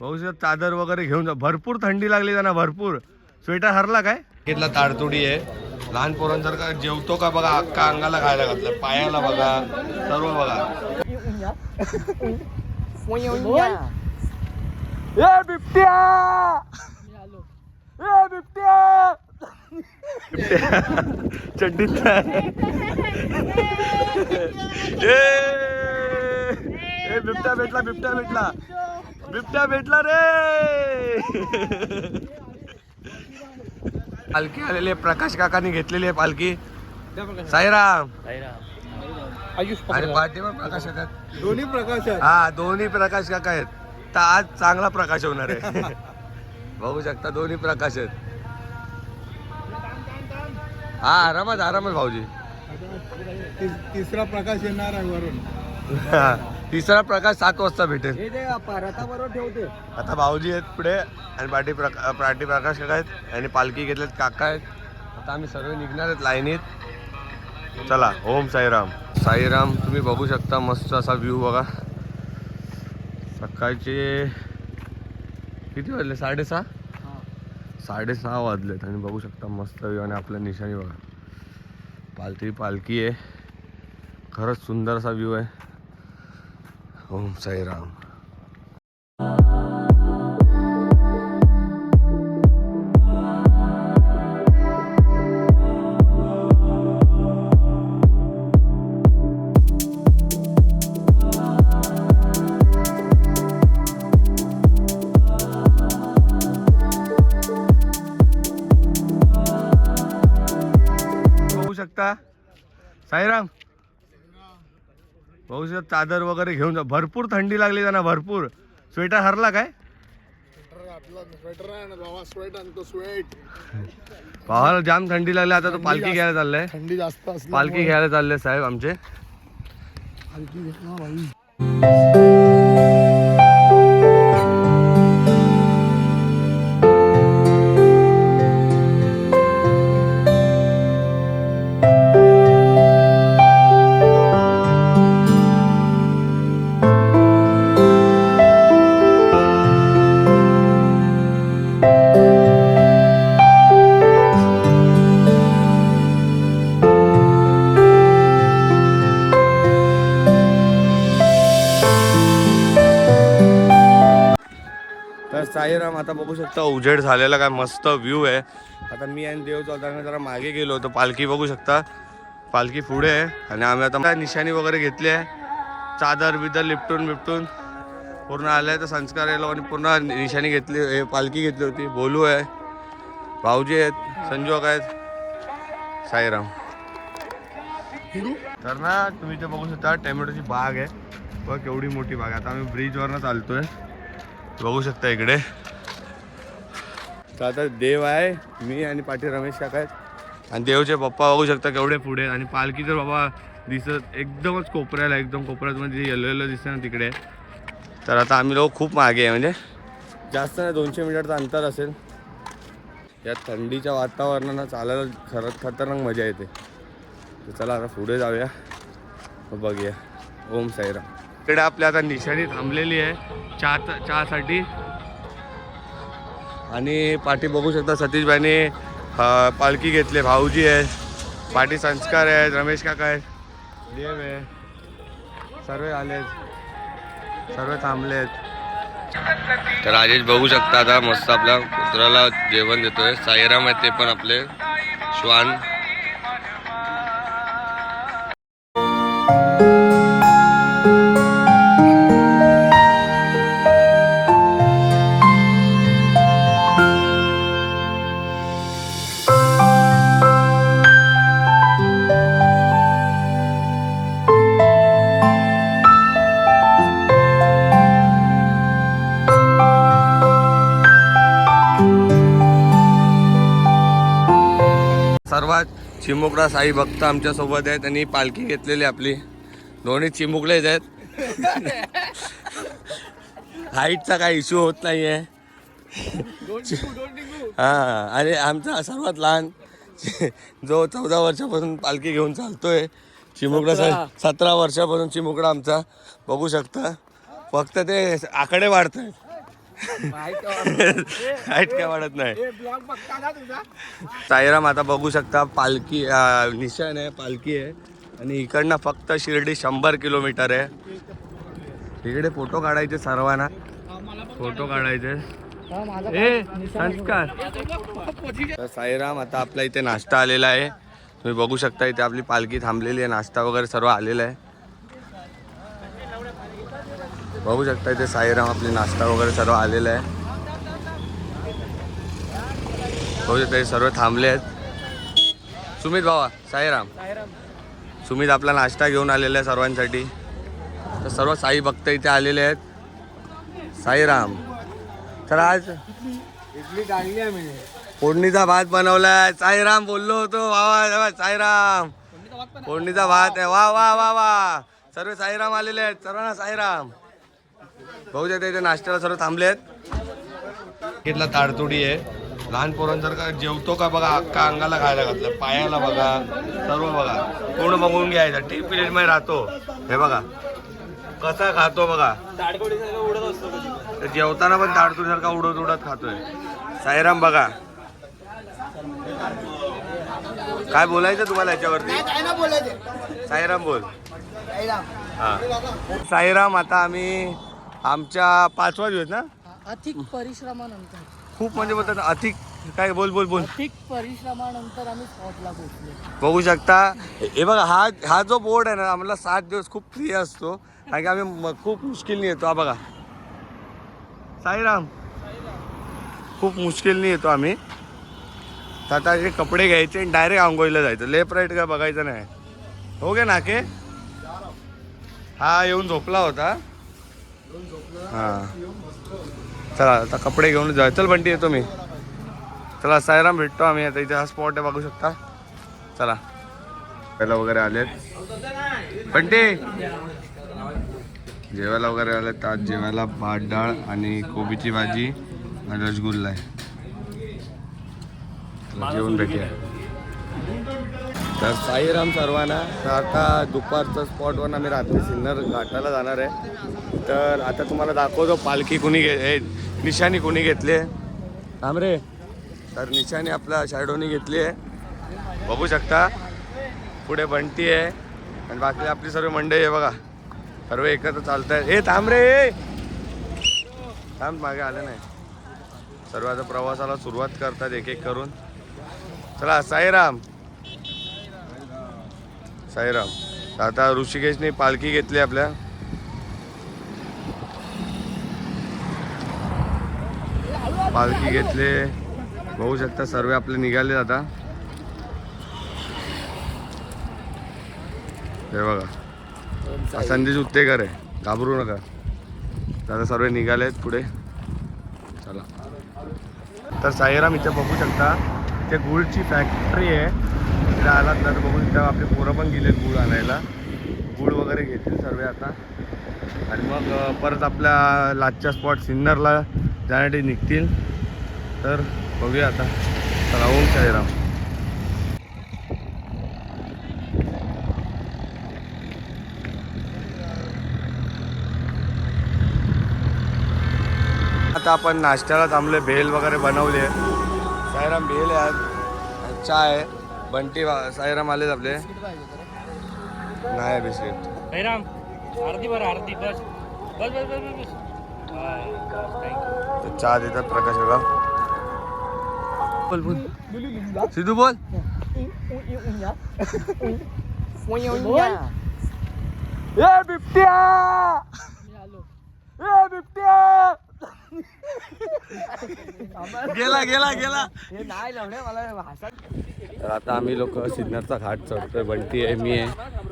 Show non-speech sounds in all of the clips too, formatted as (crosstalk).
भाऊ चादर वगैरे घेऊन जा. भरपूर थंडी लागली त्यांना भरपूर. स्वेटर हरला काय? घेतला ताडतोडी आहे. लहान पोरांसारखं का जेवतो का बघा अख्खा अंगाला खायला घातलं पायाला बघा सर्व बघा. ए बिबट्या! ए बिबट्या! बिबट्या चड्डीत ए, बिबट्या भेटला बिबट्या भेटला. बिबट्या भेटला रे! पालखी आलेली आहे प्रकाश काकांनी घेतलेली आहे पालखी. साईराम. आणि पाठीवर प्रकाश काका दोन्ही प्रकाश आहेत. हा दोन्ही प्रकाश काका आहेत. तर आज चांगला प्रकाश होणार आहे. (laughs) बघू शकता दोन्ही प्रकाश आहेत. हा आरामात आरामात भाऊजी. तिसरा प्रकाश येणार आहे वरून. तिसरा प्रकाश सात वाजता भेटेल. ठेवते. आता भाऊजी आहेत पुढे आणि पाठी प्रका पाठी प्रकाश काका आहेत आणि पालखी घेतलेत काका आहेत. आता आम्ही सर्व निघणार आहेत लाईनीत. चला ओम साईराम. साईराम तुम्ही बघू शकता मस्त असा व्ह्यू बघा. सकाळचे किती वाजले? साडेसहा? साडेसहा वाजलेत आणि बघू शकता मस्त व्ह्यू आणि आपल्या निशाणी बघा. पालखी पालखी आहे. खरंच सुंदर असा व्ह्यू आहे. ओम साईराम बघू शकता साईराम शकता चादर वगैरे घेऊन जा. भरपूर थंडी लागली त्यांना भरपूर. स्वेटर हरला काय? स्वेटर आहे ना बाबा स्वेट आणतो स्वेट. (laughs) भावाला जाम थंडी लागली आता तो पालखी घ्यायला चाललाय. थंडी जास्त पालखी घ्यायला चालले साहेब आमचे. आता बघू शकता उजेड झालेला काय मस्त व्ह्यू आहे. आता मी आणि देव चौधरी जरा मागे गेलो होतो. पालखी बघू शकता. पालखी पुढे आहे. आणि आम्ही आता निशाणी वगैरे घेतली आहे. चादर बिदर लिपटून बिपटून. पूर्ण आलंय तर संस्कार यायला आणि पूर्ण निशाणी घेतली पालखी घेतली होती. बोलू आहे. भाऊजी आहेत संजोग आहेत. साईराम. तर ना तुम्ही ते बघू शकता टेमॅटोची बाग आहे. बघ केवढी मोठी बाग आहे. आता आम्ही ब्रिजवरनं चालतोय. बघू शकता इकडे. तर आता देव आहे मी आणि पाठी रमेश काका आहेत. आणि देवचे पप्पा बघू शकता केवढे पुढे आणि पालखी तर बाबा दिसत एकदमच कोपऱ्याला एकदम कोपऱ्यात म्हणजे येलो येलो दिसतं ना तिकडे. तर आता आम्ही लोक खूप मागे आहे म्हणजे जास्त नाही दोनशे मीटरचं अंतर असेल. या थंडीच्या वातावरणानं चालायला खरंच खतरनाक मजा येते. तर चला आता पुढे जाऊया. बघूया. ओम साईराम. इकडे आपल्या आता निशाणी थांबलेली आहे. चहा चहासाठी आणि पाठी बघू शकता सतीशबाईने पालखी घेतली भाऊजी आहेत पाठी संस्कार आहेत. रमेश काका आहेत. देव आहे. सर्व आलेत सर्व थांबलेत तर राजेश बघू शकता आता मस्त आपल्या कुत्राला जेवण देतोय. साईराम आहेत ते पण आपले. श्वान. चिमुकडा साई भक्त आमच्यासोबत आहेत आणि पालखी घेतलेली आपली. दोन्ही चिमुकलेच आहेत. (laughs) हाईटचा काही इश्यू होत नाहीये. हा आणि आमचा सर्वात लहान जो चौदा वर्षापासून पालखी घेऊन चालतोय चिमुकडा सतरा. वर्षापासून चिमुकडा आमचा. बघू शकता. फक्त ते आकडे वाढत आहेत हाईट (laughs) काय वाढत नाही. साईराम आता बघू शकता पालखी अं, निशाण आहे पालखी आहे. आणि इकडनं फक्त शिर्डी शंभर किलोमीटर आहे. इकडे फोटो काढायचे सर्वांना. फोटो काढायचे. ए संस्कार. साईराम आता आपल्या इथे नाश्ता आलेला आहे. तुम्ही बघू शकता इथे आपली पालखी थांबलेली आहे. नाश्ता वगैरे सर्व आलेला आहे. बघू शकता इथे साईराम आपली नाश्ता वगैरे सर्व आलेला आहे. बघू शकता हे सर्व थांबले आहेत. सुमित भावा साईराम. सुमित आपला नाश्ता घेऊन आलेला आहे सर्वांसाठी. तर सर्व साई भक्त इथे आलेले आहेत. साईराम. तर आज फोडणीचा भात बनवलाय. साईराम बोललो होतो. वावा, साईराम. फोडणीचा भात आहे. वा वा वा वा. सर्व साईराम आलेले आहेत. सर्वांना साईराम. बघू शकता इथे नाश्त्याला सर्व थांबले आहेत. घेतला ताडतुडी आहे. लहान पोरांसारखं का जेवतो का बघा अख्खा अंगाला खायला घातलं पायाला बघा सर्व बघा. पूर्ण बघून घ्यायचं. टी पिरियडमध्ये राहतो. हे बघा. कसा खातो बघा. तर जेवताना पण ताडतुडी सारखा उडत उडत खातोय. साईराम बघा. काय बोलायचं तुम्हाला याच्यावरती? साईराम बोल. हा. साईराम आता आम्ही आमच्या पाचवा दिवस ना? अधिक परिश्रमानंतर. खूप म्हणजे बोलतात ना, अधिक काय बोल बोल बोल. अधिक परिश्रमानंतर आम्ही स्पॉटला पोहोचलो. बघू शकता. हे बघा हा हा जो बोर्ड आहे ना आम्हाला सात दिवस खूप फ्री असतो. कारण की आम्ही म- खूप मुश्किलनी येतो. हा बघा. साईराम. खूप मुश्किलनी येतो आम्ही. तर आता हे कपडे घ्यायचे आणि डायरेक्ट आंघोळीला जायचं. लेफ्ट राईट काय बघायचं नाही. हो गे नाके? हा येऊन झोपला होता. हां. चला आता कपडे घेऊन जा चल बंटी येतो मी. चला साईराम भेटतो आम्ही. आता इथे हा स्पॉट आहे बघू शकता. चला. खायला वगैरे आलेत. पण ते जेवायला वगैरे आलेत. आज जेवायला भात डाळ आणि कोबीची भाजी आणि रसगुल्ला आहे. चला, जेवून भेटूया. तर साईराम सर्वांना तर आता दुपारचं स्पॉटवर आम्ही रात्री सिन्नर घाटाला जाणार आहे. तर आता तुम्हाला दाखवतो पालखी कुणी घे निशाणी कुणी घेतली आहे? थांब रे. तर निशाणी आपल्या शॅडोनी घेतली आहे. बघू शकता. पुढे बंटी आहे. आणि बाकी आपली सर्व मंडळी आहे बघा. सर्व एकत्र चालत आहेत हे थांब रे! थांब मागे आले नाही. सर्व आता प्रवासाला सुरुवात करतात एक एक करून. चला साईराम. साईराम. आता ऋषिकेशने पालखी घेतली आपल्या. पालखी घेतले. बघू शकता सर्व आपले निघाले आता. हे बघा. संदेश उत्तेकर आहे. घाबरू नका. दादा सर्व निघाले आहेत पुढे. चला. तर साईराम इथे बघू शकता इथे गुळची फॅक्टरी आहे. तिथे आलात तर बघू शकता आपले पोरं पण गेले गुळ आणायला. गुळ वगैरे घेतील सर्व आता. आणि मग परत आपल्या लाचच्या स्पॉट सिन्नरला जाण्यासाठी निघतील. तर बघूया आता. चला ओम साईराम आता आपण नाश्त्याला थांबले भेल वगैरे बनवले साईराम भेल आहे आज. चहा आहे. बंटी साईराम आलेच आपले. नाही बिस्किट. साईराम आरती बरं आरती. बस. बस बस बस बस. तर चहा देतात प्रकाश बोल बोल. सिद्धू बोल. ए बिबट्या! ए बिबट्या! गेला गेला गेला. तर आता आम्ही लोक सिन्नरचा घाट चढतोय बंटी आहे मी आहे.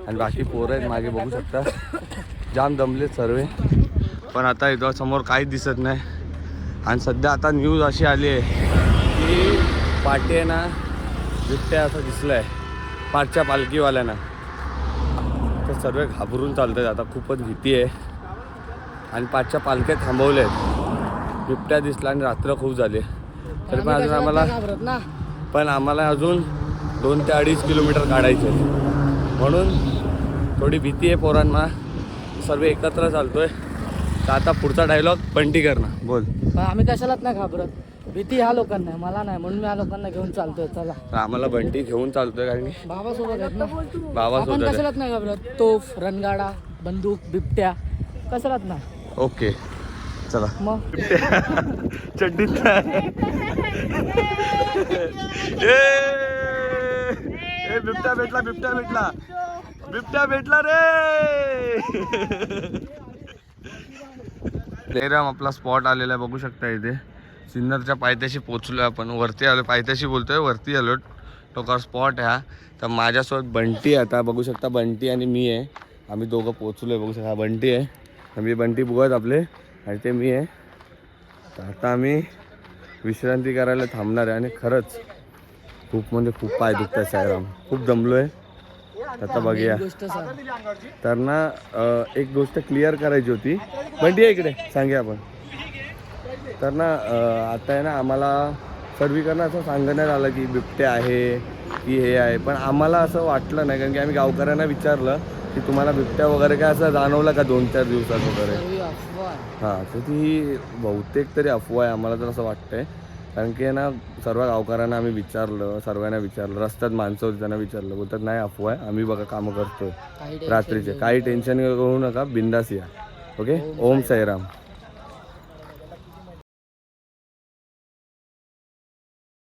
आणि बाकी पोरं आहेत मागे बघू शकता. जाम दमलेत सर्व. पण आता इथं समोर काहीच दिसत नाही. आणि सध्या आता न्यूज अशी आली आहे की पाटी आहे ना बिबट्या असं दिसलं आहे पाठच्या पालखीवाल्यांना. तर सर्व घाबरून चालत आहेत आता खूपच भीती आहे. आणि पाचच्या पालख्या थांबवल्या आहेत बिबट्या दिसला आणि रात्र खूप झाली. तरी पण अजून आम्हाला ना पण आम्हाला अजून दोन ते अडीच किलोमीटर काढायचे म्हणून थोडी भीती आहे पोरांना. सर्व एकत्र चालतो आहे तर आता पुढचा डायलॉग बंटी करणं बोल. पण आम्ही कशालाच नाही घाबरत. भीती ह्या लोकांना मला नाही म्हणून मी ह्या लोकांना घेऊन चालतोय चला. तर आम्हाला बंटी घेऊन चालतोय कारण की बाबा सोबत आहेत ना. बाबा आपण सोबत. कशालाच नाही घाबरत. तोफ रणगाडा बंदूक बिबट्या कशालाच नाही. ओके. चला. मग? (laughs) चड्डीत (laughs) ए! ए, बिबट्या भेटला बिबट्या भेटला. बिबट्या भेटला रे! (laughs) जयराम आपला स्पॉट आलेला आहे बघू शकता इथे. सिन्नरच्या पायथ्याशी पोचलोय आपण. वरती आलो पायथ्याशी बोलतोय. वरती आलो टोकार स्पॉट आहे हा. तर माझ्यासोबत बंटी आहे आता. बघू शकता बंटी आणि मी आहे. आम्ही दोघं पोचलोय. बघू शकता. बंटी आहे. आम्ही बंटी बुगत आपले. आणि ते मी आहे. तर आता आम्ही विश्रांती करायला थांबणार आहे. आणि खरंच खूप म्हणजे खूप पाय दुखतात सायराम खूप दमलो आहे आता बघूया. तर ना एक गोष्ट क्लिअर करायची होती. बंटी आहे इकडे सांगे आपण. तर ना आता आहे ना आम्हाला सर्वीकडनं असं सांगण्यात आलं की बिबटे आहे की हे आहे. पण आम्हाला असं वाटलं नाही कारण की आम्ही गावकऱ्यांना विचारलं की तुम्हाला बिबट्या वगैरे काय असं जाणवलं का दोन चार दिवसात वगैरे. हां तर ती बहुतेक तरी अफवा आहे आम्हाला तर असं वाटतंय. कारण की ना सर्व गावकऱ्यांना आम्ही विचारलं सर्वांना विचारलं रस्त्यात माणसं होती त्यांना विचारलं बोलतात नाही अफवा आहे आम्ही बघा कामं tension रात्रीचे. काही टेन्शन घेऊ नका बिंदास या. ओके ओम साईराम.